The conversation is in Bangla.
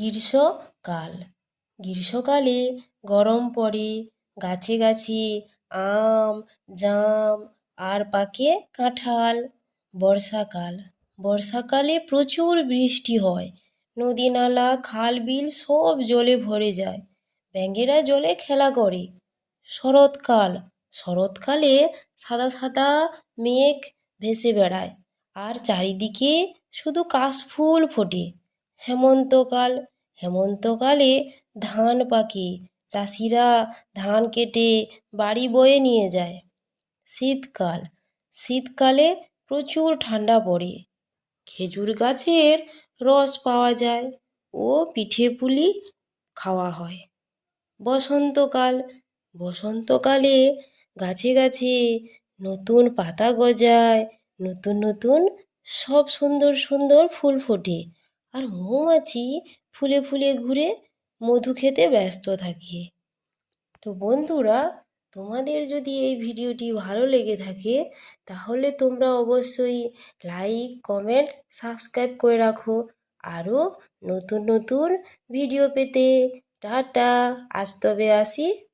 গ্রীষ্মকাল। গ্রীষ্মকালে গরম পড়ে, গাছে গাছে আম, জাম আর পাকে কাঁঠাল। বর্ষাকাল। বর্ষাকালে প্রচুর বৃষ্টি হয়। নদী নালা খাল বিল সব জলে ভরে যায়। ব্যাঙেরা জলে খেলা করে। শরৎকাল। শরৎকালে সাদা সাদা মেঘ ভেসে বেড়ায়। আর চারিদিকে শুধু কাশফুল ফোটে। হেমন্তকাল। হেমন্তকালে ধান পাকে, চাষিরা ধান কেটে বাড়ি বয়ে নিয়ে যায়। শীতকাল, শীতকালে প্রচুর ঠান্ডা পড়ে। খেজুর গাছের রস পাওয়া যায় ও পিঠে পুলি খাওয়া হয়। বসন্তকাল, বসন্তকালে গাছে গাছে নতুন পাতা গজায়, নতুন নতুন সব সুন্দর সুন্দর ফুল ফোটে। আর মৌমাছি ফুলে ফুলে ঘুরে মধু খেতে ব্যস্ত থাকে। তো বন্ধুরা, তোমাদের যদি এই ভিডিওটি ভালো লেগে থাকে, তাহলে তোমরা অবশ্যই লাইক, কমেন্ট, সাবস্ক্রাইব করে রাখো। আরও নতুন নতুন ভিডিও পেতে টাটা। আজ তবে আসি।